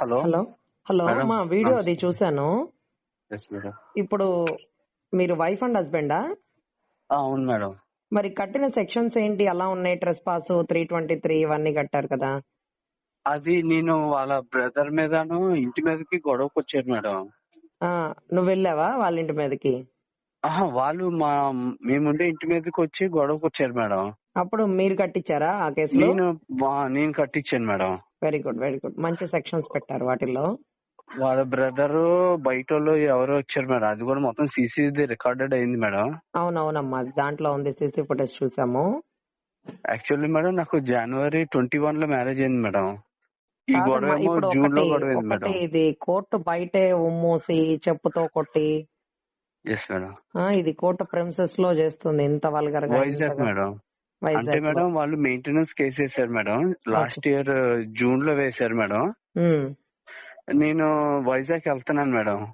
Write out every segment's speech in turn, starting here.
Hello. Hello. Hello మా video. అది చూశాను. ఇప్పుడు మీరు వైఫ్ అండ్ హస్బెండా? అవును మేడం. మరి కట్టిన సెక్షన్స్ ఏంటి? అలా ఉన్నాయి trespass three twenty three ఇవన్నీ కట్టారు కదా. అది నేను వాళ్ళ బ్రదర్ మీదను ఇంటి మీదకి గొడవకు వచ్చారు మేడం. నువ్వు వెళ్ళావా వాళ్ళ ఇంటి మీదకి? వాళ్ళు మా మేముండే ఇంటి మీదకి వచ్చి గొడవకు వచ్చారు మేడం. అప్పుడు మీరు కట్టించారా ఆ కేసులో? నేను మా- నేను కట్టించాను madam. Very good very good మంచి సెక్షన్స్ పెట్టారు వాటిల్లో. వాళ్ళ బ్రదర్ బయట వాళ్ళు ఎవరో వచ్చారు మేడం. అది కూడా మొత్తం సీసీ రికార్డెడ్ అయింది మేడం. అవునవునమ్మా దాంట్లో ఉంది సీసీ ఫుటేజ్ చూసాము. యాక్చువల్లీ మేడం నాకు జనవరి ట్వంటీ వన్లో మ్యారేజ్ అయింది మేడం. ఈ కాదమ్మా, గొడవ ఏమో ఇప్పుడు జూన్లో ఒకటి గొడవ అయింది ఒకటి మేడం ఇది కోర్టు బయటే ఉమ్మూసి చెప్పుతో కొట్టి. Yes madam. ఆ ఇది కోర్టు ప్రెమిసెస్లో చేస్తుంది ఇంత వల్గర్గా వైజాగ్ ఇంతగా- మేడం? అంటే మేడం వాళ్ళు మెయింటెనెన్స్ కేసు వేసారు మేడం లాస్ట్ ఇయర్ జూన్లో వేశారు మేడం. నేను వైజాగ్ వెళ్తున్నాను మేడం.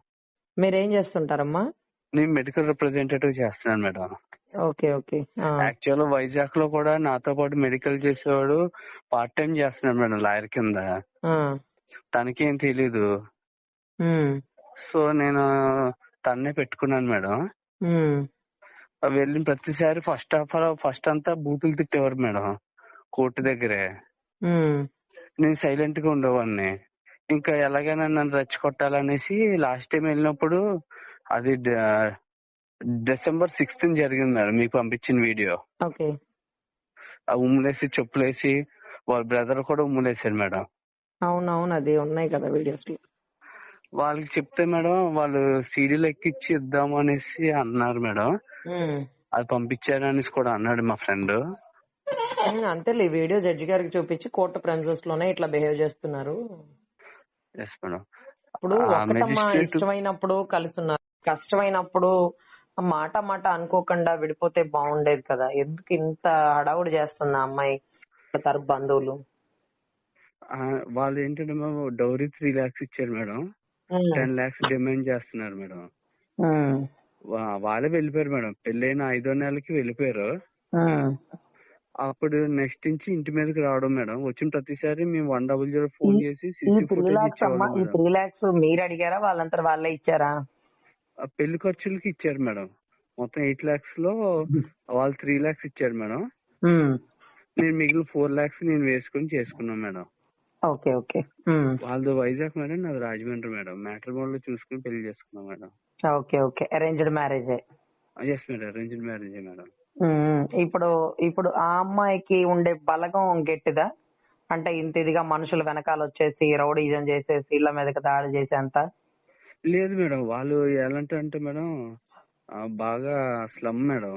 మీరేం చేస్తుంటారమ్మా? నేను మెడికల్ రిప్రజెంటేటివ్ చేస్తున్నాను మేడం. Okay okay. యాక్చువల్ వైజాగ్లో కూడా నాతో పాటు మెడికల్ చేసేవాడు పార్ట్ టైం చేస్తున్నాడు మేడం లాయర్ కింద. తనకేం తెలీదు. సో నేను తన్నే పెట్టుకున్నాను మేడం. వెళ్ళిన ప్రతిసారి ఫస్ట్ హాఫ్ ఫస్ట్ అంతా బూతులు తిట్టేవారు మేడం. కోర్టు దగ్గరే. నేను సైలెంట్గా ఉండేవాడిని. ఇంకా ఎలాగైనా నన్ను రెచ్చగొట్టాలనేసి లాస్ట్ టైం వెళ్ళినప్పుడు అది డిసెంబర్ సిక్స్త్ జరిగింది మేడం మీకు పంపించిన వీడియో ఆ ఉమ్ములేసి చెప్పులేసి వాళ్ళ బ్రదర్ కూడా ఉమ్ములేసారు మేడం. అవునవును అది ఉన్నాయి కదా వీడియోస్లో వాళ్ళకి చెప్తే మేడం వాళ్ళు సీడీలు ఎక్కిచ్చి ఇద్దాము అనేసి అన్నారు మేడం. అది పంపించారు అనేసి కూడా అన్నాడు మా ఫ్రెండ్. అంతేలే వీడియో జడ్జి గారికి చూపించి కోర్టు ప్రెన్సెస్లోనే ఇట్లా బిహేవ్ చేస్తున్నారు. ఇప్పుడు ఒకటమ్మా ఇష్టమైనప్పుడు కలుస్తున్నారు. కష్టమైనప్పుడు మాట మాట అనుకోకుండా విడిపోతే బాగుండేది కదా. ఎందుకు ఇంత హడావుడి చేస్తుంది అమ్మాయి తరపు బంధువులు? వాళ్ళు ఏంటంటే మేము డౌరీ త్రీ లాక్స్ ఇచ్చారు మేడం. టెన్ లాక్స్ డిమాండ్ చేస్తున్నారు మేడం. వాళ్ళే వెళ్ళిపోయారు మేడం. పెళ్ళైన ఐదో నెలకి వెళ్ళిపోయారు. అప్పుడు నెక్స్ట్ నుంచి ఇంటి మీదకి రావడం మేడం. వచ్చిన ప్రతిసారి మేము వన్ డబుల్ జీరో ఫోన్ చేసి త్రీ లాక్స్ మీరు అడిగారా? వాళ్ళంతా వాళ్ళే ఇచ్చారా? పెళ్ళి ఖర్చులకి ఇచ్చారు మేడం. మొత్తం ఎయిట్ లాక్స్లో వాళ్ళు త్రీ లాక్స్ ఇచ్చారు మేడం. నేను మిగిలిన ఫోర్ లాక్స్ నేను వేసుకుని చేసుకున్నాను మేడం. Okay okay. వాళ్ళది వైజాగ్ మేడం నాది రాజమండ్రి మేడం. మ్యాట్రిమోన్లో చూసుకుని పెళ్ళి చేసుకున్నాం madam. Okay okay. Arranged marriage yes madam arranged marriage madam ఇప్పుడు ఇప్పుడు ఆ అమ్మాయికి ఉండే బలగం గట్టిదా? అంటే ఇంత ఇదిగా మనుషులు వెనకాల వచ్చేసి రౌడీజం చేసేసి ఇళ్ళ మీదకి దాడి చేసేంత? లేదు మేడం వాళ్ళు ఎలాంటి అంటే మేడం బాగా స్లమ్ మేడం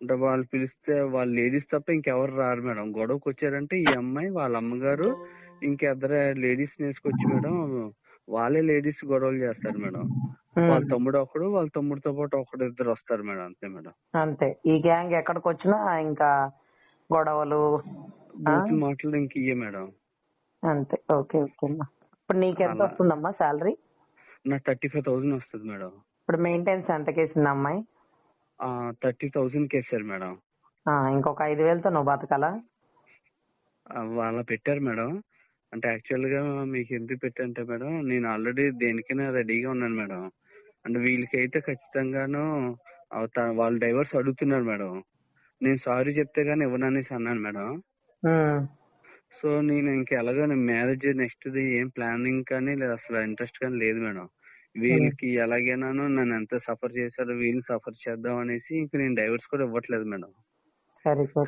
అంటే వాళ్ళు పిలిస్తే వాళ్ళ లేడీస్ తప్ప ఇంకెవరు రారు మేడం గొడవకి వచ్చారంటే ఈ అమ్మాయి వాళ్ళ అమ్మగారు ఇంకిద్దరు లేడీస్ వేసుకొచ్చి మేడం వాళ్ళే లేడీస్ గొడవలు చేస్తారు మేడం. వాళ్ళ తమ్ముడు ఒకడు వాళ్ళ తమ్ముడితో పాటు ఒకడు ఇద్దరు వస్తారు మేడం అంతే మేడం. అంతే. ఈ గ్యాంగ్ ఎక్కడికి వచ్చినా ఇంకా గొడవలు మాటలు ఇంక ఇయ్యే మేడం. అంతే. ఓకే ఓకే అమ్మా. ఇప్పుడు నీకెంత. వస్తుందమ్మా శాలరీ? నాకు థర్టీ ఫైవ్ థౌసండ్ వస్తుంది మేడం. ఇప్పుడు మెయింటెనెన్స్ ఎంత కేసింది అమ్మాయి? థర్టీ థౌసండ్ కేసారు మేడం ఇంకొక ఐదు వేలతో నువ్వు బతకాలా? వాళ్ళ పెట్టారు మేడం. అంటే యాక్చువల్గా మీకు ఎందుకు పెట్టంటే మేడం నేను ఆల్రెడీ దేనికైనా రెడీగా ఉన్నాను మేడం. అంటే వీళ్ళకైతే ఖచ్చితంగాను ఆ త- వాళ్ళు డైవర్స్ అడుగుతున్నారు మేడం. నేను సారీ చెప్తే గానీ ఇవ్వననేసి అన్నాను మేడం. సో నేను ఇంక ఎలాగో మ్యారేజ్ నెక్స్ట్ ది ఏం ప్లానింగ్ కానీ లేదు అసలు ఇంట్రెస్ట్ కానీ లేదు మేడం. వీళ్ళకి ఎలాగైనాను నన్ను ఎంత సఫర్ చేశారో వీళ్ళు సఫర్ చేద్దాం అనేసి ఇంక నేను డైవర్స్ కూడా ఇవ్వట్లేదు మేడం.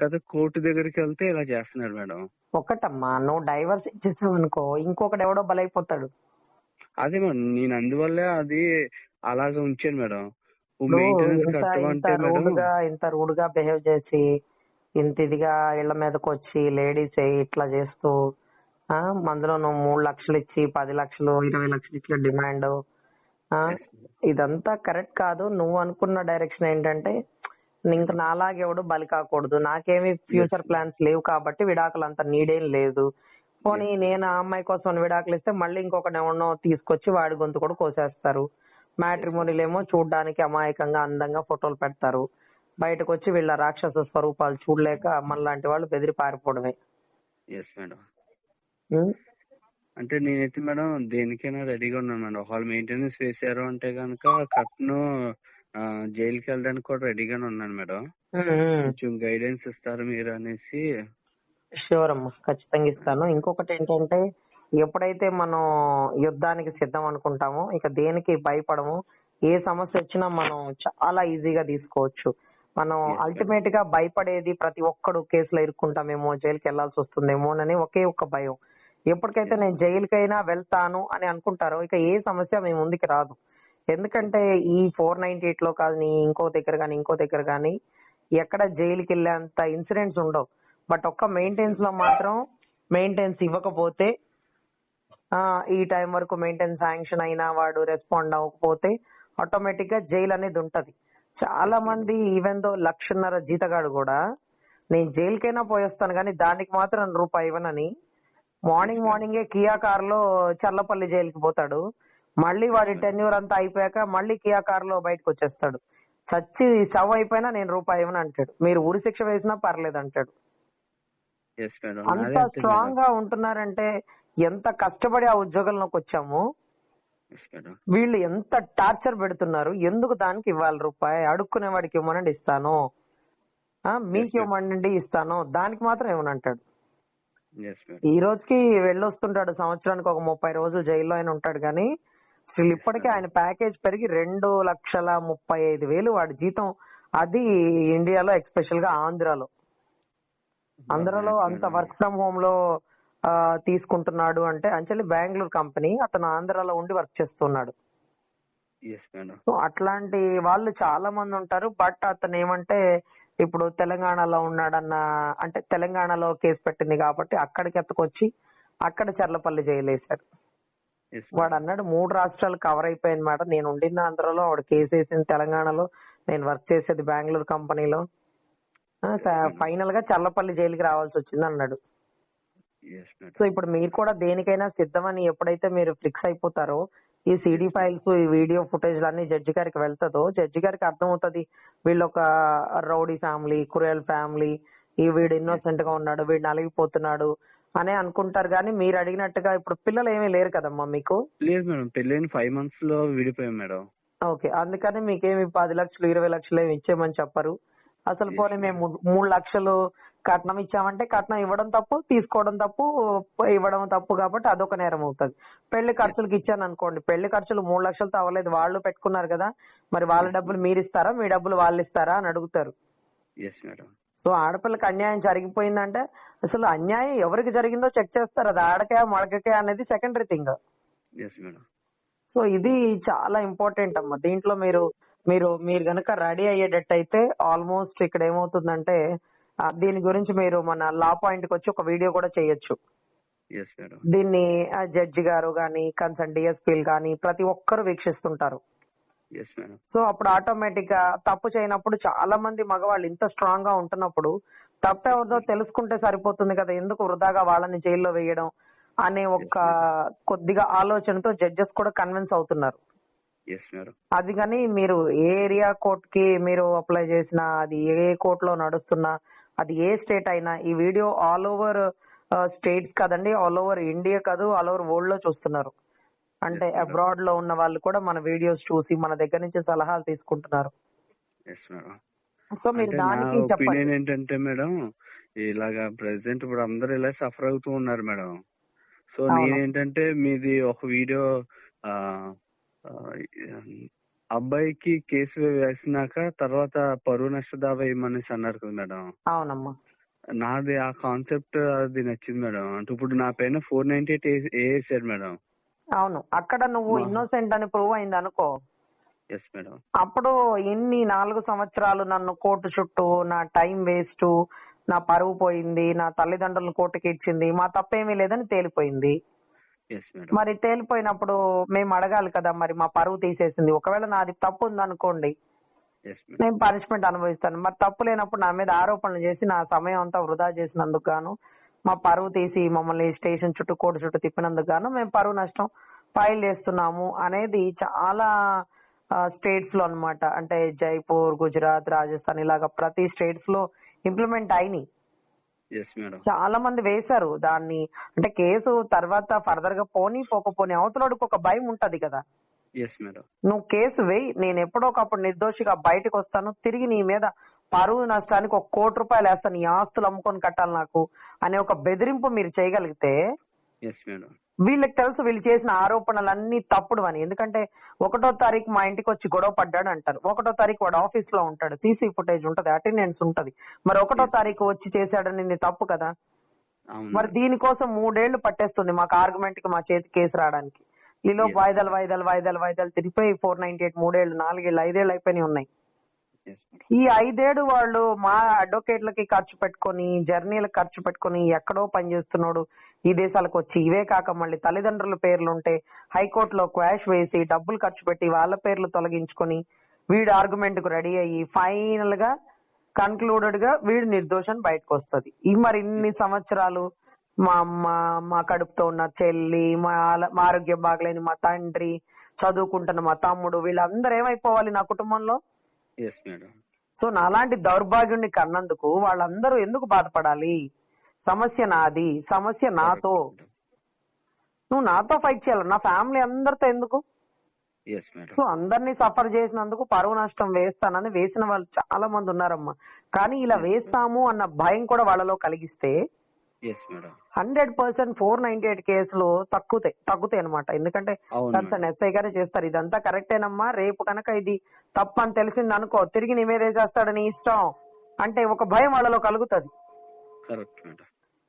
కదా కోర్టు దగ్గరికి వెళ్తే ఇలా చేస్తున్నారు మేడం. ఒకటమ్మా నువ్వు డైవర్స్ ఇచ్చేసావు అనుకో ఇంకొకటి ఎవడో బలైపోతాడు. అదే మేడం నేను అందువల్లే అది అలాగే ఉంచాను మేడం. మెయింటెనెన్స్ ఇంత కట్టమంటే మేడం ఇంత రూడ్గా బిహేవ్ చేసి ఇంత ఇదిగా ఇళ్ళ మీదకి వచ్చి లేడీస్ ఇట్లా చేస్తూ ఆ అందులో నువ్వు మూడు లక్షలు ఇచ్చి పది లక్షలు ఇరవై లక్షలు ఇట్లా డిమాండ్ ఇదంతా కరెక్ట్ కాదు. నువ్వు అనుకున్న డైరెక్షన్ ఏంటంటే ఇంక నాలాగే ఎవడు బలి కాకూడదు. నాకేమి ఫ్యూచర్ ప్లాన్స్ లేవు కాబట్టి విడాకులు అంత నీడేం లేదు. పోనీ నేను ఆ అమ్మాయి కోసం విడాకులు ఇస్తే మళ్ళీ ఇంకొకటి ఎవరినో తీసుకొచ్చి వాడి గొంతు కూడా కోసేస్తారు. మ్యాట్రిమోనీలు ఏమో చూడడానికి అమాయకంగా అందంగా ఫోటోలు పెడతారు. బయటకు వచ్చి వీళ్ళ రాక్షస స్వరూపాలు చూడలేక మనలాంటి వాళ్ళు బెదిరి పారిపోవడమే. Yes madam? అంటే నేనైతే మేడం దేనికైనా రెడీగా ఉన్నాను మేడం ఒకవేళ మెయింటెనెన్స్ వేసారు అంటే కనుక కట్ను జైలుకి వెళ్ళడానికి కూడా రెడీగానే ఉన్నాను మేడం. కొంచెం గైడెన్స్ ఇస్తారు మీరు అనేసి. షూర్ అమ్మా ఖచ్చితంగా ఇస్తాను. ఇంకొకటి ఏంటంటే ఎప్పుడైతే మనం యుద్ధానికి సిద్ధం అనుకుంటామో ఇక దేనికి భయపడము ఏ సమస్య వచ్చినా మనం చాలా ఈజీగా తీసుకోవచ్చు. మనం. అల్టిమేట్గా భయపడేది ప్రతి ఒక్కడు కేసులో ఇరుక్కుంటామేమో జైలుకి వెళ్ళాల్సి వస్తుందేమో అని ఒకే ఒక్క భయం. ఎప్పటికైతే నేను. జైలుకైనా వెళ్తాను అని అనుకుంటారో ఇక ఏ సమస్య మీ ముందుకి రాదు. ఎందుకంటే ఈ ఫోర్ నైన్టీ ఎయిట్లో కానీ ఇంకో దగ్గర కానీ ఇంకో దగ్గర కానీ ఎక్కడ జైలుకి వెళ్ళేంత ఇన్సిడెంట్స్ ఉండవు. బట్ ఒక్క మెయింటెనెన్స్లో మాత్రం మెయింటెనెన్స్ ఇవ్వకపోతే ఈ టైం వరకు మెయింటెనెన్స్ శాంక్షన్ అయినా వాడు రెస్పాండ్ అవ్వకపోతే ఆటోమేటిక్గా జైలు అనేది ఉంటది. చాలా మంది ఈవెన్ దో లక్షన్నర జీతగాడు కూడా నేను జైలుకైనా పోయొస్తాను కానీ దానికి మాత్రం రూపాయి ఇవ్వనని మార్నింగ్ మార్నింగే కియా కార్లో చల్లపల్లి జైలుకి పోతాడు. మళ్ళీ వాడి టెన్యూర్ అంతా అయిపోయాక మళ్ళీ కియా కార్లో బయటకు వచ్చేస్తాడు. చచ్చి శవం అయిపోయినా నేను రూపాయి ఇవ్వను అంటాడు. మీరు ఉరి శిక్ష వేసినా పర్లేదు అంటాడు. అంత స్ట్రాంగ్గా ఉంటున్నారంటే ఎంత కష్టపడి ఆ ఉద్యోగంలోకి వచ్చాము? వీళ్ళు ఎంత టార్చర్ పెడుతున్నారు? ఎందుకు దానికి ఇవ్వాలి రూపాయి? అడుక్కునే వాడికి ఇవ్వమనండి ఇస్తాను. మీకు. ఇవ్వమనండి ఇస్తాను. దానికి మాత్రం ఇవ్వనంటాడు ఈ రోజుకి వెళ్ళొస్తుంటాడు సంవత్సరానికి ఒక ముప్పై రోజులు జైల్లో ఆయన ఉంటాడు కానీ అసలు ఇప్పటికే ఆయన ప్యాకేజ్ పెరిగి రెండు లక్షల ముప్పై ఐదు వేలు వాడి జీతం అది ఇండియాలో ఎక్స్పెషల్గా ఆంధ్రాలో. ఆంధ్రాలో అంత. వర్క్ ఫ్రమ్ హోమ్లో తీసుకుంటున్నాడు అంటే అంచలి బెంగళూరు కంపెనీ అతను ఆంధ్రాలో ఉండి వర్క్ చేస్తున్నాడు. అట్లాంటి వాళ్ళు చాలా మంది ఉంటారు బట్ అతను ఏమంటే ఇప్పుడు తెలంగాణలో ఉన్నాడన్న అంటే తెలంగాణలో కేసు పెట్టింది కాబట్టి అక్కడికి ఎత్తుకొచ్చి అక్కడ చర్లపల్లి జైలేశాడు ఎస్ వాడు అన్నాడు మూడు రాష్ట్రాలు కవర్ అయిపోయింది మేడం. నేను ఉండింది ఆంధ్రలో వాడు కేసు వేసింది తెలంగాణలో నేను వర్క్ చేసేది బెంగళూరు కంపెనీలో. ఫైనల్గా చల్లపల్లి జైలుకి రావాల్సి వచ్చింది అన్నాడు. సో ఇప్పుడు మీరు కూడా దేనికైనా సిద్ధమని ఎప్పుడైతే మీరు ఫిక్స్ అయిపోతారో ఈ సిడి ఫైల్స్ ఈ వీడియో ఫుటేజ్ అన్ని జడ్జి గారికి వెళ్తుందో జడ్జి గారికి అర్థం అవుతుంది వీళ్ళు ఒక రౌడీ ఫ్యామిలీ కురియల్ ఫ్యామిలీ ఈ వీడు ఇన్నోసెంట్గా ఉన్నాడు వీడు నలిగిపోతున్నాడు అని అనుకుంటారు కానీ మీరు అడిగినట్టుగా ఇప్పుడు పిల్లలు ఏమీ లేరు కదమ్మా మీకు? లేదు మేడం పెళ్ళైన ఫైవ్ మంత్స్లో విడిపోయాం మేడం. ఓకే అందుకని మీకేమి పది లక్షలు ఇరవై లక్షలు ఏమి ఇచ్చేయమని చెప్పరు. అసలు పోనీ మేము మూడు- లక్షలు కట్నం ఇచ్చామంటే కట్నం ఇవ్వడం తప్పు తీసుకోవడం తప్పు ఇవ్వడం తప్పు కాబట్టి అదొక నేరం అవుతుంది. పెళ్ళి ఖర్చులకు ఇచ్చాను అనుకోండి పెళ్ళి ఖర్చులు మూడు లక్షలతో అవ్వలేదు వాళ్ళు పెట్టుకున్నారు కదా మరి వాళ్ళ డబ్బులు మీరు ఇస్తారా మీ డబ్బులు వాళ్ళు ఇస్తారా అని అడుగుతారు. సో ఆడపిల్లకి అన్యాయం జరిగిపోయిందంటే అసలు అన్యాయం ఎవరికి జరిగిందో చెక్ చేస్తారు. అది ఆడకే మడకకే అనేది సెకండరీ థింగ్ సో ఇది చాలా ఇంపార్టెంట్ అమ్మా. దీంట్లో మీరు మీరు మీరు గనక రెడీ అయ్యేటట్టు అయితే ఆల్మోస్ట్ ఇక్కడ ఏమవుతుందంటే దీని గురించి మీరు మన లా పాయింట్కి వచ్చి ఒక వీడియో కూడా చేయొచ్చు. దీన్ని జడ్జి గారు గాని కన్సర్న్ డిఎస్పీలు గాని ప్రతి ఒక్కరు వీక్షిస్తుంటారు. సో అప్పుడు ఆటోమేటిక్గా తప్పు చేయనప్పుడు చాలా మంది మగవాళ్ళు ఇంత స్ట్రాంగ్గా ఉంటున్నప్పుడు తప్పు ఎవరిదో తెలుసుకుంటే సరిపోతుంది కదా ఎందుకు వృధాగా వాళ్ళని జైల్లో వేయడం అనే ఒక కొద్దిగా ఆలోచనతో జడ్జెస్ కూడా కన్విన్స్ అవుతున్నారు. అది కానీ మీరు ఏ ఏరియా కోర్ట్కి మీరు అప్లై చేసినా అది ఏ కోర్ట్లో నడుస్తున్నా అది ఏ స్టేట్ అయినా ఈ వీడియో ఆల్ ఓవర్ స్టేట్స్ కదండి ఆల్ ఓవర్ ఇండియా కాదు ఆల్ ఓవర్ వరల్డ్లో చూస్తున్నారు. అంటే. అబ్రాడ్లో ఉన్న వాళ్ళు కూడా మన వీడియోస్ చూసి మన దగ్గర నుంచి సలహాలు తీసుకుంటున్నారు. సో మీరు దానికి ఒపీనియన్ ఏంటంటే మేడం ఇలాగా ప్రెసెంట్ ఇప్పుడు అందరూ ఇలా సఫర్ అవుతూ ఉన్నారు మేడం సో. నేనేంటంటే మీది ఒక వీడియో అబ్బాయికి కేసు వేసినాక తర్వాత పరువు నష్ట దావా వేయమనేసి అన్నారు కదా మేడం అవునమ్మా. నాది ఆ కాన్సెప్ట్ అది నచ్చింది మేడం అంటే ఇప్పుడు నా పైన ఫోర్ నైన్టీ ఎయిట్ వేసారు మేడం అవును. అక్కడ నువ్వు ఇన్నోసెంట్ అని ప్రూవ్ అయింది అనుకో ఎస్ మేడం అప్పుడు ఇన్ని నాలుగు సంవత్సరాలు నన్ను కోర్టు చుట్టూ నా టైం వేస్ట్ నా పరువు పోయింది నా తల్లిదండ్రులను కోర్టుకి ఇచ్చింది మా తప్పేమీ లేదని తేలిపోయింది. మరి తేలిపోయినప్పుడు మేము అడగాలి కదా మరి మా పరువు తీసేసింది. ఒకవేళ నాది తప్పు ఉందనుకోండి నేను పనిష్మెంట్ అనుభవిస్తాను. మరి తప్పు లేనప్పుడు నా మీద ఆరోపణలు చేసి నా సమయం అంతా వృధా చేసినందుకు గాను మా పరువు తీసి మమ్మల్ని స్టేషన్ చుట్టూ కోర్టు చుట్టూ తిప్పినందుకు గాను మేము పరువు నష్టం ఫైల్ చేస్తున్నాము అనేది చాలా స్టేట్స్లో అన్నమాట. అంటే జైపూర్ గుజరాత్ రాజస్థాన్ ఇలాగా ప్రతి స్టేట్స్లో ఇంప్లిమెంట్ అయినాయి. చాలా మంది వేశారు దాన్ని. అంటే కేసు తర్వాత ఫర్దర్గా పోనీ పోకపోని అవతలడికి ఒక భయం ఉంటది కదా. నువ్వు కేసు వేయి నేను ఎప్పుడో ఒకప్పుడు నిర్దోషిగా బయటకు వస్తాను తిరిగి నీ మీద పరువు నష్టానికి ఒక కోటి రూపాయలు వేస్తాను నీ ఆస్తులు అమ్ముకొని కట్టాలి నాకు అనే ఒక బెదిరింపు మీరు చేయగలిగితే వీళ్ళకి తెలుసు వీళ్ళు చేసిన ఆరోపణలన్నీ తప్పుడు అని. ఎందుకంటే ఒకటో తారీఖు మా ఇంటికి వచ్చి గొడవ పడ్డాడు అంటారు. ఒకటో తారీఖు వాడు ఆఫీస్లో ఉంటాడు. సీసీ ఫుటేజ్ ఉంటది అటెండెన్స్ ఉంటది. మరి ఒకటో తారీఖు వచ్చి చేశాడని ఇది తప్పు కదా? మరి దీనికోసం మూడేళ్ళు పట్టేస్తుంది మాకు ఆర్గ్యుమెంట్కి మా చేతి కేసు రావడానికి. ఈలో. వాయిదాలు వాయిదాలు వాయిదాలు వాయిదాలు తిరిగిపోయి ఫోర్ నైన్టీ ఎయిట్ మూడేళ్ళు నాలుగేళ్ళు ఐదేళ్ళు అయిపోయినాయి ఉన్నాయి. ఈ ఐదేడు వాళ్ళు మా అడ్వకేట్లకి ఖర్చు పెట్టుకొని జర్నీలకు ఖర్చు పెట్టుకొని ఎక్కడో పనిచేస్తున్నాడు ఈ దేశాలకు వచ్చి ఇవే కాక మళ్ళీ తల్లిదండ్రుల పేర్లు ఉంటే హైకోర్టులో క్వాష్ వేసి డబ్బులు ఖర్చు పెట్టి వాళ్ళ పేర్లు తొలగించుకొని వీడు ఆర్గ్యుమెంట్కు రెడీ అయ్యి ఫైనల్గా కన్క్లూడెడ్గా వీడు నిర్దోషం బయటకు వస్తుంది ఈ మరి ఇన్ని సంవత్సరాలు మా అమ్మ మా కడుపుతో ఉన్న చెల్లి మా మా ఆరోగ్యం బాగలేని మా తండ్రి చదువుకుంటున్న మా తమ్ముడు వీళ్ళందరూ ఏమైపోవాలి నా కుటుంబంలో? సో నాలాంటి దౌర్భాగ్యుడిని కన్నందుకు వాళ్ళందరూ ఎందుకు బాధపడాలి? సమస్య నాది సమస్య నాతో. నువ్వు నాతో ఫైట్ చేయాలి. నా ఫ్యామిలీ అందరితో ఎందుకు? సో అందరినీ సఫర్ చేసినందుకు పరువు నష్టం వేస్తానని వేసిన వాళ్ళు చాలా మంది ఉన్నారమ్మా. కానీ ఇలా వేస్తాము అన్న భయం కూడా వాళ్ళలో కలిగిస్తే hundred percent four ninety eight కేసులు తక్కుతాయి తగ్గుతాయి అనమాట ఎందుకంటే కన్సర్న్ ఎస్ఐ గారే చేస్తారు. ఇదంతా కరెక్టేనమ్మా. రేపు కనుక ఇది తప్పు అని తెలిసింది అనుకో తిరిగి నీ మీద వేసేస్తాడని ఇష్టం అంటే ఒక భయం వాళ్ళలో కలుగుతది.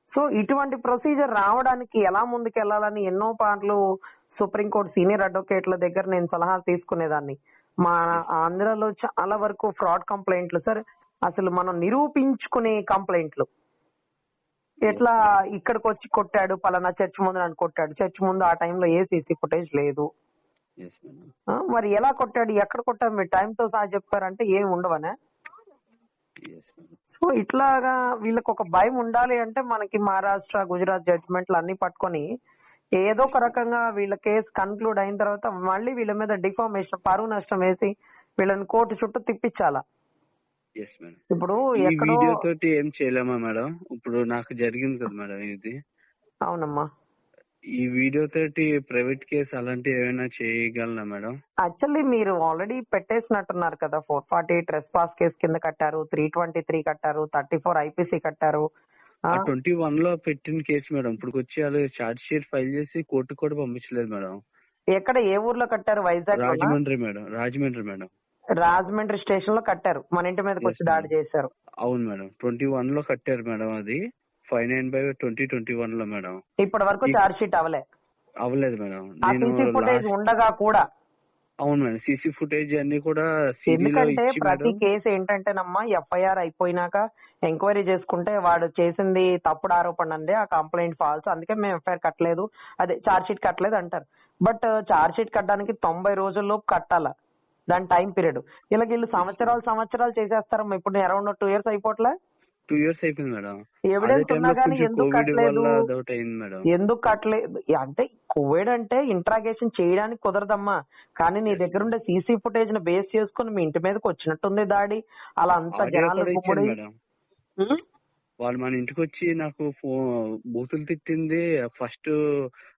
సో ఇటువంటి ప్రొసీజర్ రావడానికి ఎలా ముందుకెళ్ళాలని ఎన్నో పార్లు సుప్రీంకోర్టు సీనియర్ అడ్వకేట్ల దగ్గర నేను సలహాలు తీసుకునేదాన్ని. మా ఆంధ్రలో చాలా వరకు ఫ్రాడ్ కంప్లైంట్లు సార్. అసలు మనం నిరూపించుకునే కంప్లైంట్లు. ఎట్లా ఇక్కడికి వచ్చి కొట్టాడు పలానా చర్చ్ ముందు నన్ను కొట్టాడు. చర్చ్ ముందు ఆ టైంలో ఏ సీసీ ఫుటేజ్ లేదు. మరి ఎలా కొట్టాడు ఎక్కడ కొట్టాడు మీరు time తో సహా చెప్పారంటే ఏమి ఉండవనే? సో ఇట్లాగా వీళ్ళకి ఒక భయం ఉండాలి అంటే మనకి మహారాష్ట్ర గుజరాత్ జడ్జిమెంట్లు అన్ని పట్టుకొని ఏదో ఒక రకంగా వీళ్ళ కేసు కన్క్లూడ్ అయిన తర్వాత మళ్ళీ వీళ్ళ మీద డిఫార్మేషన్ పరువు నష్టం వేసి వీళ్ళని కోర్టు చుట్టూ తిప్పించాలా? ఇప్పుడు ఈ ఎక్కడో వీడియో తోటి ఏం చేయలేమా మేడం? ఇప్పుడు నాకు జరిగింది కదా మేడం ఇది. అవునమ్మా. ఈ వీడియో తోటి ప్రైవేట్ కేసు అలాంటివి ఏమైనా చేయగలనా మేడం? యాక్చువల్లీ మీరు ఆల్రెడీ పెట్టేసినట్టున్నారు కదా four forty eight response case కింద కట్టారు త్రీ ట్వంటీ త్రీ కట్టారు థర్టీ ఫోర్ ఐపీసీ కట్టారు. ఆ, ట్వంటీ వన్లో పెట్టిన కేసు మేడం. ఇప్పుడు వచ్చి వాళ్ళు చార్జ్ షీట్ ఫైల్ చేసి కోర్టు కూడా పంపించలేదు మేడం. ఎక్కడ ఏ ఊర్లో కట్టారు? వైజాగ్ రాజమండ్రి మేడం. రాజమండ్రి మేడం. రాజమండ్రి స్టేషన్లో కట్టారు. మన ఇంటి మీదకి వచ్చి దాడి. చేశారు. అవును మేడం ట్వంటీ వన్లో కట్టారు మేడం అది. Five nine by twenty twenty వన్లో మేడం ఇప్పటి వరకు చార్జ్ షీట్ అవ్వలే అవ్వలేదు మేడం నేను ఉండగా కూడా. అవును మేడం సీసీ ఫుటేజ్ అన్ని కూడా ఎందుకంటే ప్రతి కేసు ఏంటంటేనమ్మా ఎఫ్ఐఆర్ అయిపోయినాక ఎంక్వైరీ చేసుకుంటే వాడు చేసింది తప్పుడు ఆరోపణ అండి ఆ కంప్లైంట్ ఫాల్స్ అందుకే మేము ఎఫ్ఐఆర్ కట్టలేదు. అదే చార్జ్ షీట్ కట్టలేదు అంటారు. బట్ చార్జ్ షీట్ కట్టడానికి తొంభై రోజుల్లో కట్టాల? దాని టైం పీరియడ్ ఇలా వీళ్ళు సంవత్సరాలు సంవత్సరాలు చేసేస్తారమ్మా. ఇప్పుడు అరౌండ్ టూ ఇయర్స్ అయిపోవట్లే? టూ ఇయర్స్ అయిపోయింది మేడం. ఎవిడెన్స్ ఉన్నా కానీ ఎందుకు కట్టలేదు? ఎందుకు కట్టలేదు? అంటే కోవిడ్ అంటే ఇంట్రాగేషన్ చేయడానికి కుదరదమ్మా. కానీ నీ దగ్గర ఉండే సీసీ ఫుటేజ్ని బేస్ చేసుకుని మీ ఇంటి మీదకి వచ్చినట్టుంది దాడి అలా అంత జనాలు వాళ్ళు మన ఇంటికి వచ్చి నాకు బూతులు తిట్టింది. ఫస్ట్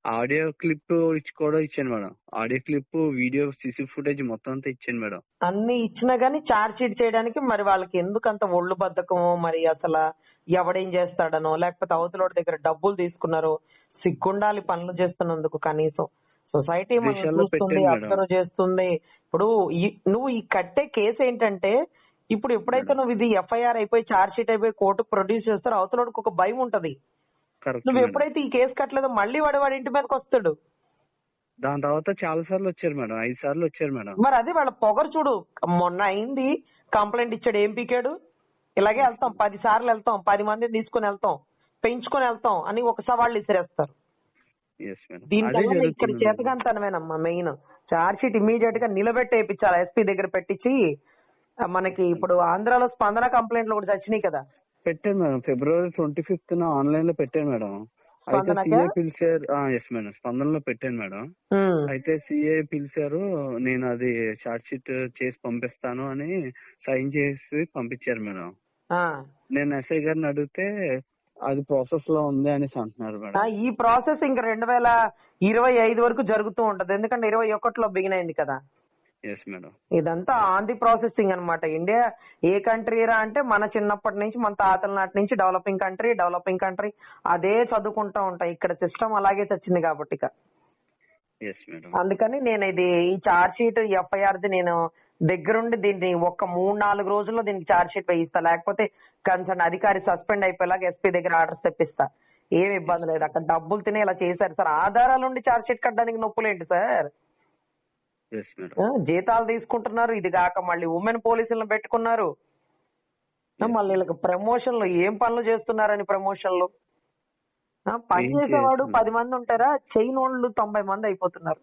ఆడియో క్లిప్ ఇచ్చి కూడా ఇచ్చాను madam. Audio clip video CC footage మొత్తం అంతా ఇచ్చాను మేడం. అన్ని ఇచ్చినా గానీ చార్జ్ షీట్ చేయడానికి మరి వాళ్ళకి ఎందుకు అంత ఒళ్ళు బద్దకమో మరి అసలు ఎవడేం చేస్తాడనో లేకపోతే అవతలోడి దగ్గర డబ్బులు తీసుకున్నారో సిగ్గుండాలి పనులు చేస్తున్నందుకు కనీసం. సొసైటీ మనం చూస్తుంది. అబ్జర్వ్ చేస్తుంది. ఇప్పుడు నువ్వు ఈ కట్టే కేసు ఏంటంటే ఇప్పుడు ఎప్పుడైతే నువ్వు ఇది ఎఫ్ఐఆర్ అయిపోయి చార్జ్ షీట్ అయిపోయి కోర్టుకు ప్రొడ్యూస్ చేస్తారో అవతలోడికి ఒక భయం ఉంటది. నువ్వు ఎప్పుడైతే ఈ కేసు కట్టలేదో మళ్ళీ వాడు వాడి ఇంటి మీదకి వస్తాడు. దాని తర్వాత చాలా సార్లు వచ్చారు మేడం ఐదు సార్లు వచ్చారు మేడం. మరి అది వాళ్ళ పొగరు చూడు. మొన్న అయింది కంప్లైంట్ ఇచ్చాడు ఏం పీకాడు? ఇలాగే వెళ్తాం పది సార్లు వెళ్తాం పది మందిని తీసుకుని వెళ్తాం పెంచుకొని వెళ్తాం అని ఒక సవాళ్ళు ఇసిరేస్తారు దీనివల్ల ఇక్కడ. చేతకంతనమేనమ్మా మెయిన్ చార్జ్ షీట్ ఇమీడియట్గా నిలబెట్టి వేయించాలి ఎస్పీ దగ్గర పెట్టించి మనకి ఇప్పుడు ఆంధ్రాలో స్పందన కంప్లైంట్లు కూడా చచ్చినాయి కదా. పెట్టాను మేడం. ఫిబ్రవరి ట్వంటీ ఫిఫ్త్ ఆన్లైన్లో పెట్టాను మేడం. అయితే? సిఏ పిలిచారు. Yes madam. స్పందనలో పెట్టాను మేడం. అయితే సిఏ పిలిచారు నేను అది చార్ట్ షీట్ చేసి పంపిస్తాను అని సైన్ చేసి పంపించారు మేడం. నేను ఎస్ఐ గారిని అడిగితే అది ప్రాసెస్లో ఉంది అనేసి అంటున్నారు మేడం. ఈ ప్రాసెస్ ఇంకా రెండు వేల ఇరవై ఐదు వరకు జరుగుతూ ఉంటది. ఎందుకంటే ఇరవై ఒకటిలో బిగిన్ అయింది కదా. ఇదంతా ఆన్ ది ప్రాసెసింగ్ అన్నమాట. ఇండియా ఏ కంట్రీ రా అంటే మన చిన్నప్పటి నుంచి మన తాతల నాటి నుంచి డెవలపింగ్ కంట్రీ డెవలపింగ్ కంట్రీ అదే చదువుకుంటా ఉంటాం. ఇక్కడ సిస్టమ్ అలాగే చచ్చింది కాబట్టి అందుకని నేను ఇది ఈ చార్జ్ షీట్ ఎఫ్ఐఆర్ ది నేను దగ్గరుండి దీన్ని ఒక్క మూడు నాలుగు రోజుల్లో దీనికి చార్జ్ షీట్ వేయిస్తా. లేకపోతే కన్సర్న్ అధికారి సస్పెండ్ అయిపోయేలాగా ఎస్పీ దగ్గర ఆర్డర్స్ తెప్పిస్తా. ఏమి ఇబ్బంది లేదు. అక్కడ డబ్బులు తినే ఇలా చేశారు. సార్ ఆధారాలు ఉండి చార్జ్ షీట్ కట్టడానికి నొప్పులేంటి సార్? జీతాలు తీసుకుంటున్నారు. ఇది కాక మళ్ళీ ఉమెన్ పోలీసులను పెట్టుకున్నారు. మళ్ళీ వీళ్ళకి ప్రమోషన్లు ఏం పనులు చేస్తున్నారని ప్రమోషన్లు ఆ, పని ఏం చేసేవాడు చేస్తున్నారు? పది మంది ఉంటారా? చేయని వాళ్ళు తొంభై మంది అయిపోతున్నారు.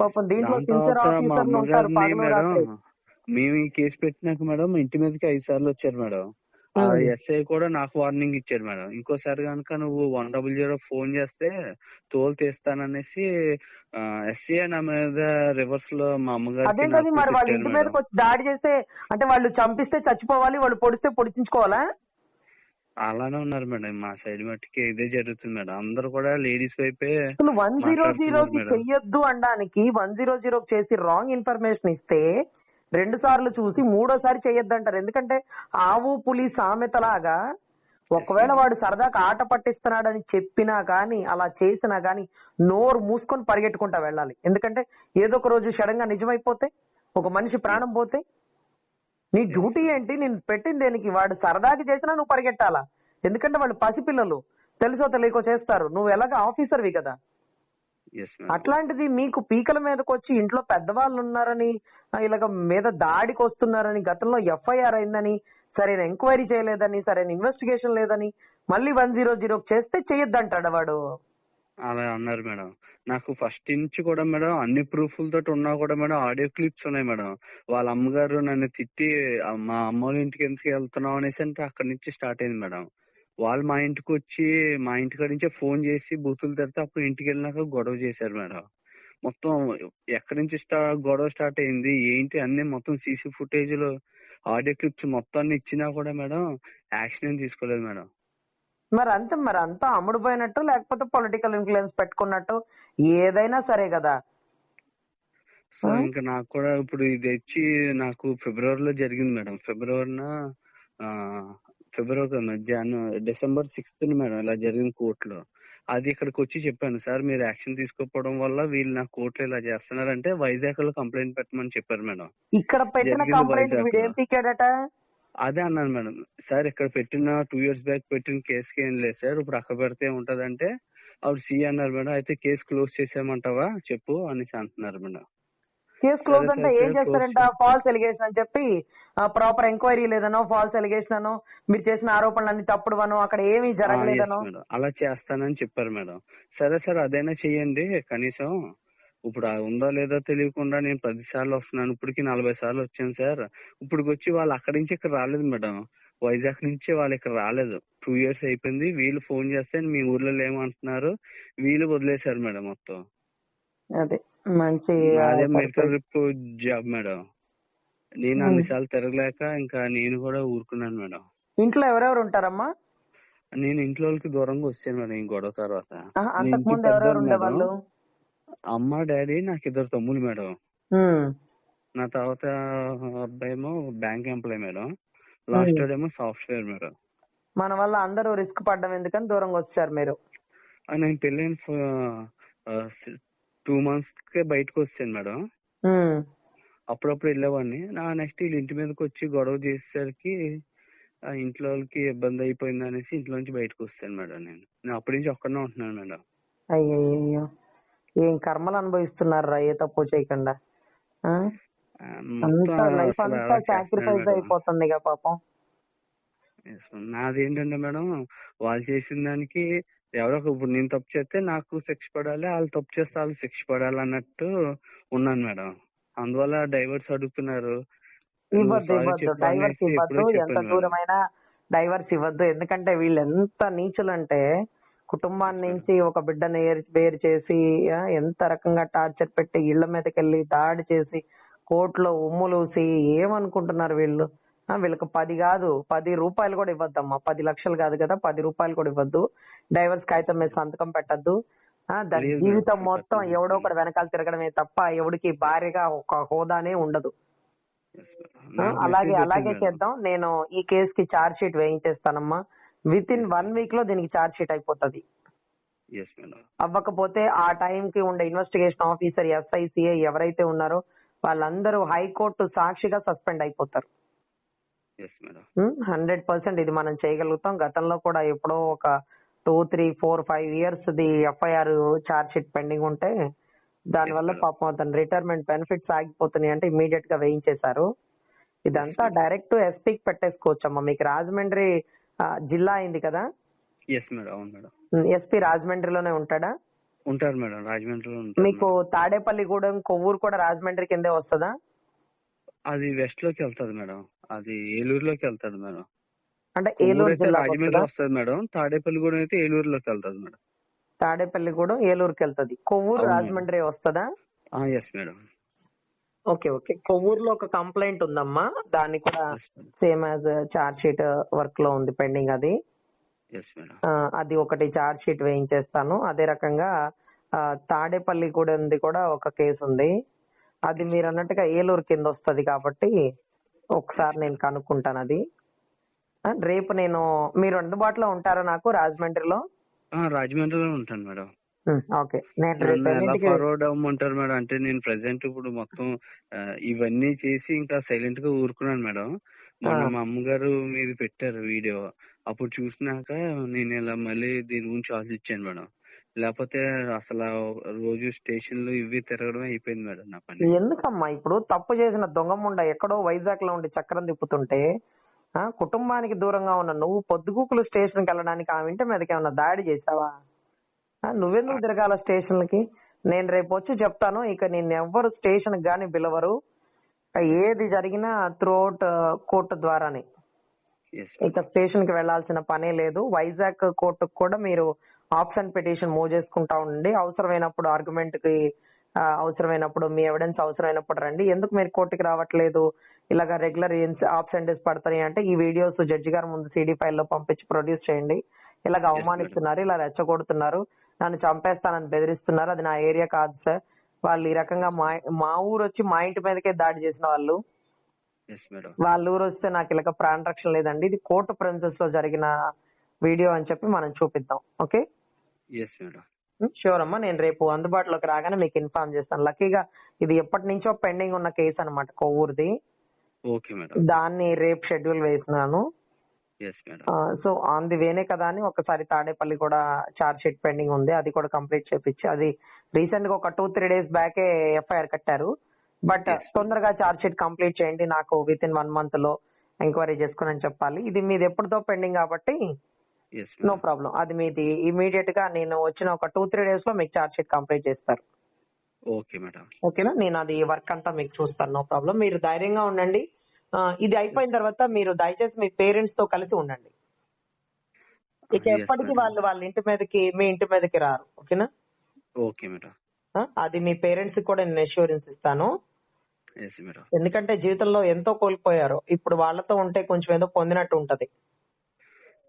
పాపం దీంట్లో ఆఫీసర్లు ఉంటారు మేము ఈ కేసు పెట్టినాక మేడం ఇంటి మీదకి ఐదు సార్లు వచ్చారు మేడం. ఆ. ఎస్ఐ కూడా నాకు వార్నింగ్ ఇచ్చాడు మేడం. ఇంకోసారి కనుక నువ్వు వన్ డబుల్ జీరో ఫోన్ చేస్తే తోలు తీస్తాననేసి ఎస్ఐ నా మీద రివర్స్లో మా అమ్మగారికి అదేంటది నాకు మరి వాళ్ళ తిట్టారు ఇంటి మేడం. మీదకి వచ్చి దాడి చేస్తే అంటే వాళ్ళు చంపిస్తే చచ్చిపోవాలి వాళ్ళు పొడిస్తే పొడిచించుకోవాలా? అలానే ఉన్నారు మేడం. మా సైడ్ మట్టుకి ఇదే జరుగుతుంది మేడం. అందరూ కూడా లేడీస్ వైపే అసలు వన్ జీరో మాట్లాడుతున్నారు జీరోకి మేడం. చెయ్యొద్దు అనడానికి వన్ జీరో జీరో చేసి రాంగ్ ఇన్ఫర్మేషన్ ఇస్తే రెండు సార్లు చూసి మూడోసారి చేయొద్దంటారు. ఎందుకంటే ఆవు పులి సామెతలాగా ఒకవేళ వాడు సరదాగా ఆట పట్టిస్తున్నాడని చెప్పినా గాని అలా చేసినా గాని నోరు మూసుకొని పరిగెట్టుకుంటా వెళ్ళాలి. ఎందుకంటే ఏదో ఒక రోజు సడన్గా నిజమైపోతే ఒక మనిషి ప్రాణం పోతే నీ డ్యూటీ ఏంటి? నేను పెట్టింది దేనికి? వాడు సరదాకి చేసినా నువ్వు పరిగెట్టాలా? ఎందుకంటే వాళ్ళు పసిపిల్లలు. తెలుసో తెలియకో చేస్తారు. నువ్వు ఎలాగ ఆఫీసర్వి కదా. అట్లాంటిది మీకు పీకల మీదకి వచ్చి ఇంట్లో పెద్దవాళ్ళు ఉన్నారని ఇలాగ మీద దాడికి వస్తున్నారని గతంలో ఎఫ్ఐఆర్ అయిందని సరైన ఎంక్వైరీ చేయలేదని సరైన ఇన్వెస్టిగేషన్ లేదని మళ్ళీ వన్ జీరో జీరో చేస్తే చెయ్యొద్దంటాడు వాడు? అలా అన్నారు మేడం. నాకు ఫస్ట్ నుంచి కూడా మేడం అన్ని ప్రూఫ్ల తోటి ఉన్నా కూడా మేడం ఆడియో క్లిప్స్ ఉన్నాయి మేడం. వాళ్ళ అమ్మగారు నన్ను తిట్టి "ఆ, మా అమ్మ వాళ్ళ ఇంటికి ఎందుకు వెళ్తున్నావు? అనేసి అంటే అక్కడి నుంచి స్టార్ట్ అయింది మేడం. వాళ్ళు మా ఇంటికి వచ్చి మా ఇంటి కాడి నుంచే ఫోన్ చేసి బూతులు తిడితే అప్పుడు ఇంటికి వెళ్ళినాక గొడవ చేశారు మేడం. మొత్తం ఎక్కడి నుంచి స్టా గొడవ స్టార్ట్ అయింది ఏంటి అన్ని మొత్తం సీసీ ఫుటేజ్లో ఆడియో క్లిప్స్ మొత్తాన్ని ఇచ్చినా కూడా మేడం యాక్షన్ ఏం తీసుకోలేదు మేడం. మరి అంతే మరి అంతా అమ్ముడుపోయినట్టు లేకపోతే పొలిటికల్ ఇన్ఫ్లుయెన్స్ పెట్టుకున్నట్టు ఏదైనా సరే కదా. సో? ఇంకా నాకు కూడా ఇప్పుడు ఇది వచ్చి నాకు ఫిబ్రవరిలో జరిగింది మేడం. ఫిబ్రవరిన ఆ ఫిబ్రవరి జన డిసెంబర్ సిక్స్త్ మేడం ఇలా జరిగింది కోర్టులో. అది ఇక్కడికి వచ్చి చెప్పాను సార్ మీరు యాక్షన్ తీసుకోకపోవడం వల్ల వీళ్ళు నా కోర్టులో ఇలా చేస్తున్నారంటే వైజాగ్లో కంప్లైంట్ పెట్టమని చెప్పారు మేడం. ఇక్కడ పెట్టిన కంప్లైంట్ వీడు అదే అన్నాను మేడం సార్ ఇక్కడ పెట్టిన టూ ఇయర్స్ బ్యాక్ పెట్టిన కేసుకి ఏం లేదు సార్ ఇప్పుడు అక్కడ పెడితే ఉంటదంటే ఆవిడ సి అన్నారు మేడం అయితే కేసు క్లోజ్ చేసేయమంటావా? చెప్పు అనేసి అంటున్నారు మేడం. కేసు క్లోజ్ అంటే ఏం చేస్తారంట? ఫాల్స్ ఎలిగేషన్ అని చెప్పి ప్రాపర్ ఎంక్వైరీ లేదనో ఫాల్స్ ఎలిగేషన్ అనో మీరు చేసిన ఆరోపణలు అన్ని తప్పుడు అనో అక్కడ ఏమీ జరగలేదనో? అలా చేస్తానని చెప్పారు మేడం సరే సార్ అదైనా చెయ్యండి కనీసం ఇప్పుడు ఉందో లేదో తెలియకుండా నేను పది సార్లు వస్తున్నాను. ఇప్పటికి నలభై సార్లు వచ్చాను సార్. ఇప్పుడు వచ్చి వాళ్ళు అక్కడి నుంచి ఇక్కడ రాలేదు మేడం వైజాగ్ నుంచి వాళ్ళు ఇక్కడ రాలేదు. టూ ఇయర్స్ అయిపోయింది. వీళ్ళు ఫోన్ చేస్తే మీ ఊర్లో ఏమంటున్నారు వీళ్ళు వదిలేశారు మేడం మొత్తం. అదే. మంచి మెడికల్. రిప్ జాబ్ మేడం. నేను. అన్నిసార్లు తిరగలేక ఇంకా నేను కూడా ఊరుకున్నాను మేడం. ఇంట్లో ఎవరెవరు ఉంటారమ్మా? నేను ఇంట్లో దూరంగా వచ్చాను మేడం ఈ గొడవ తర్వాత. ఎవరెవరు ఉండేవాళ్ళు? అమ్మ డాడీ నాకు ఇద్దరు తమ్ముళ్ళు మేడం. నా తర్వాత అబ్బాయి ఏమో బ్యాంక్ ఎంప్లాయ్ మేడం. లాస్ట్. ఏమో సాఫ్ట్వేర్ మేడం. మన వల్ల అందరూ రిస్క్ పడ్డం ఎందుకని దూరంగా వచ్చారు మీరు? నేను పెళ్ళైన టూ మంత్స్ కే బయటకు వచ్చాను మేడం అప్పుడప్పుడు వెళ్ళేవాడిని. నా నెక్స్ట్ వీళ్ళ ఇంటి మీదకి వచ్చి గొడవ చేసేసరికి ఆ ఇంట్లో వాళ్ళకి ఇబ్బంది అయిపోయింది అనేసి ఇంట్లో నుంచి బయటకు వస్తాను మేడం నేను. నేను అప్పటి నుంచి ఒక్కడనే ఉంటున్నాను మేడం. అయ్యయ్యో! ఏం కర్మలు అనుభవిస్తున్నారు రా ఏ తప్పు చేయకుండా. లైఫ్ అంతా సాక్రిఫైస్ అయిపోతుంది పాపం. Yes, ma'am. నాది ఏంటంటే మేడం వాళ్ళు చేసిన దానికి ఎవరో ఇప్పుడు నేను తప్పు చేస్తే నాకు శిక్ష పడాలి వాళ్ళు తప్పు చేస్తే వాళ్ళు శిక్ష పడాలి అన్నట్టు ఉన్నాను మేడం. అందువల్ల డైవర్స్ అడుగుతున్నారు. డైవర్స్ ఇవ్వద్దు. ఎంత దూరమైనా డైవర్స్ ఇవ్వద్దు. ఎందుకంటే వీళ్ళు ఎంత నీచులంటే కుటుంబాన్ని. నుంచి ఒక బిడ్డని వేరు చేసి ఎంత రకంగా టార్చర్ పెట్టి ఇళ్ళ మీదకి వెళ్ళి దాడి చేసి కోర్టులో ఉమ్ములూసి ఏమనుకుంటున్నారు వీళ్ళు? వీళ్ళకి పది కాదు పది రూపాయలు కూడా ఇవ్వద్దమ్మా. పది లక్షలు కాదు కదా పది రూపాయలు కూడా ఇవ్వద్దు. డైవర్స్ కాగితం మీద సంతకం పెట్టద్దు. దాని జీవితం మొత్తం. ఎవడో ఒకటి వెనకాల తిరగడమే తప్ప ఎవడికి భార్యగా ఒక హోదానే ఉండదు. అలాగే అలాగే. చేద్దాం. నేను ఈ కేసు కి చార్జ్ షీట్ వేయించేస్తానమ్మా. విత్ ఇన్ వన్ వీక్లో దీనికి చార్జ్ షీట్ అయిపోతుంది. అవ్వకపోతే ఆ టైం కి ఉండే ఇన్వెస్టిగేషన్ ఆఫీసర్ ఎస్ఐసిఐ ఎవరైతే ఉన్నారో వాళ్ళందరూ హైకోర్టు సాక్షిగా సస్పెండ్ అయిపోతారు. హండ్రెడ్ పర్సెంట్ ఇది మనం చేయగలుగుతాం. గతంలో కూడా ఎప్పుడో ఒక two three four five years the FIR charge sheet pending ఉంటే దానివల్ల Yes, madam. పాపం అతను రిటైర్మెంట్ బెనిఫిట్స్ ఆగిపోతున్నాయి అంటే ఇమీడియట్గా వేయించేశారు. ఇదంతా. డైరెక్ట్ ఎస్పీకి పెట్టేసుకోవచ్చమ్మా. మీకు రాజమండ్రి జిల్లా అయింది కదా? ఎస్ మేడం అవును మేడం ఎస్పీ రాజమండ్రిలోనే ఉంటాడా? ఉంటారు మేడం రాజమండ్రిలో మీకు. తాడేపల్లిగూడెం కొవ్వూరు కూడా రాజమండ్రి కిందే వస్తుందా? అది వెస్ట్లోకి వెళ్తది మేడం. అది ఏలూరులోకి వెళ్తది మేడం. అంటే ఏలూరు అయితే రాజమండ్రి వస్తుంది మేడం. తాడేపల్లిగూడెం అయితే ఏలూరులోకి వెళ్తది మేడం. తాడేపల్లిగూడెం ఏలూరుకి వెళ్తది. కొవ్వూరు అవును. రాజమండ్రి వస్తుందా? Yes madam. Okay okay. కొవ్వూరులో ఒక కంప్లైంట్ ఉందమ్మా. దాన్ని కూడా yes madam. Same as charge sheet వర్క్లో ఉంది పెండింగ్ అది. Yes madam. ఆ, అది ఒకటి చార్జ్ షీట్ వేయించేస్తాను. అదే రకంగా ఆ, తాడేపల్లిగూడెంది కూడా ఒక కేసు ఉంది అది మీరు అన్నట్టుగా ఏలూరు కింద వస్తది కాబట్టి ఒకసారి నేను కనుక్కుంటాను అది. రేపు నేను మీరు అందుబాటులో ఉంటారా నాకు రాజమండ్రిలో? రాజమండ్రిలో ఉంటాను మేడం. ఓకే. నేను ఫార్వర్డ్ అవ్వమంటారు మేడం? అంటే నేను ప్రెసెంట్ ఇప్పుడు మొత్తం ఇవన్నీ చేసి ఇంకా సైలెంట్గా ఊరుకున్నాను మేడం. మొన్న. మా అమ్మగారు మీరు పెట్టారు వీడియో. అప్పుడు చూసినాక నేను ఇలా మళ్ళీ దీని గురించి ఆలోచించాను మేడం. లేకపోతే అసలు రోజు స్టేషన్లో ఇవి తిరగడం అయిపోయింది మేడం నా పని. ఎందుకమ్మా? ఇప్పుడు తప్పు చేసిన దొంగ ముండ ఎక్కడో వైజాగ్లో ఉండి చక్రం తిప్పుతుంటే ఆ కుటుంబానికి దూరంగా ఉన్న నువ్వు పొద్దుగూకులు స్టేషన్కి వెళ్ళడానికి ఆమె ఇంటి మీదకి ఏమన్నా దాడి చేసావా ఆ, నువ్వెందుకు తిరగాల స్టేషన్లకి? నేను రేపు వచ్చి చెప్తాను ఇక నేను ఎవ్వరు స్టేషన్ గాని పిలవరు. ఏది జరిగినా త్రూఅవుట్ కోర్టు ద్వారానే. ఇక స్టేషన్కి వెళ్ళాల్సిన పనే లేదు. వైజాగ్ కోర్టుకు కూడా మీరు ఆప్షన్ పిటిషన్ మూవ్ చేసుకుంటా ఉండండి. అవసరమైనప్పుడు ఆర్గ్యుమెంట్కి అవసరమైనప్పుడు మీ ఎవిడెన్స్ అవసరమైనప్పుడు రండి. ఎందుకు మీరు కోర్టుకి రావట్లేదు? ఇలాగ రెగ్యులర్ డేస్ పడతాయి అంటే ఈ వీడియోస్ జడ్జి గారి ముందు సిడి ఫైల్లో పంపించి ప్రొడ్యూస్ చేయండి. ఇలాగ అవమానిస్తున్నారు ఇలా రెచ్చగొడుతున్నారు. నన్ను చంపేస్తానని బెదిరిస్తున్నారు. అది నా ఏరియా కాదు సార్. వాళ్ళు ఈ రకంగా మా మా ఊరు వచ్చి మా ఇంటి మీదకే దాడి చేసిన వాళ్ళు. వాళ్ళ ఊరు వస్తే నాకు ఇలాగ ప్రాణ రక్షణ లేదండి. ఇది కోర్టు ప్రిన్సెస్లో జరిగిన వీడియో అని చెప్పి మనం చూపిద్దాం. ఓకే? ఎస్ మేడం షూర్ అమ్మా నేను రేపు అందుబాటులోకి రాగానే మీకు ఇన్ఫార్మ్ చేస్తాను. లక్కీగా ఇది ఎప్పటి నుంచో పెండింగ్ ఉన్న కేసు అనమాట కొవ్వూరుది. ఓకే మేడం దాన్ని రేపు షెడ్యూల్ వేసినాను. Yes madam so on the వేనే కదా అని ఒకసారి తాడేపల్లి కూడా చార్జ్ షీట్ పెండింగ్ ఉంది. అది కూడా కంప్లీట్ చేపించి అది రీసెంట్గా ఒక టూ త్రీ డేస్ బ్యాకే ఎఫ్ఐఆర్ కట్టారు. బట్. తొందరగా చార్జ్ షీట్ కంప్లీట్ చేయండి నాకు విత్ ఇన్ వన్ మంత్లో ఎంక్వైరీ చేసుకుని అని చెప్పాలి. ఇది మీది ఎప్పటితో పెండింగ్ కాబట్టి నో ప్రాబ్లం అది మీది ఇమీడియట్గా నేను వచ్చిన ఒక టూ త్రీ డేస్లో మీకు చార్జ్ షీట్ కంప్లీట్ చేస్తారు. ఓకే మేడం ఓకేనా నేను అది వర్క్ అంతా మీకు చూస్తాను. నో ప్రాబ్లం మీరు ధైర్యంగా ఉండండి. ఇది అయిపోయిన తర్వాత మీరు దయచేసి మీ పేరెంట్స్తో కలిసి ఉండండి. ఇక Yes, ఎప్పటికీ. వాళ్ళు వాళ్ళ ఇంటి మీదకి మీ ఇంటి మీదకి రారు. ఓకేనా ఓకే మేడం అది మీ పేరెంట్స్ కూడా నేను అష్యూరెన్స్ ఇస్తాను. ఎందుకంటే జీవితంలో ఎంతో కోల్పోయారు. ఇప్పుడు వాళ్ళతో ఉంటే కొంచెం ఏదో పొందినట్టు ఉంటది.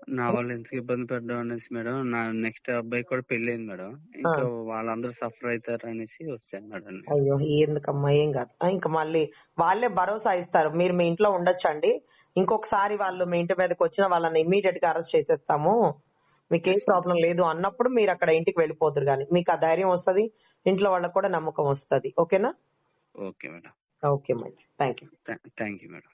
నా వాళ్ళు ఎందుకు ఇబ్బంది పెట్టడం అనేసి మేడం నా నెక్స్ట్ అబ్బాయి కూడా పెళ్ళి అయింది మేడం ఇంకా వాళ్ళందరూ సఫర్ అవుతారు అనేసి వచ్చాను మేడం. అయ్యో ఎందుకమ్మా ఏం కాదు. ఇంకా మళ్ళీ వాళ్ళే భరోసా ఇస్తారు. మీరు మీ ఇంట్లో ఉండొచ్చండి. ఇంకొకసారి వాళ్ళు మీ ఇంటి మీదకి వచ్చిన వాళ్ళని ఇమీడియట్గా అరెస్ట్ చేసేస్తాము. మీకు ఏ ప్రాబ్లం లేదు అన్నప్పుడు మీరు అక్కడ ఇంటికి వెళ్ళిపోతారు కానీ మీకు ఆ ధైర్యం వస్తది ఇంట్లో వాళ్ళకి కూడా నమ్మకం వస్తది. ఓకేనా? Okay madam. Okay madam. Thank you thank you madam.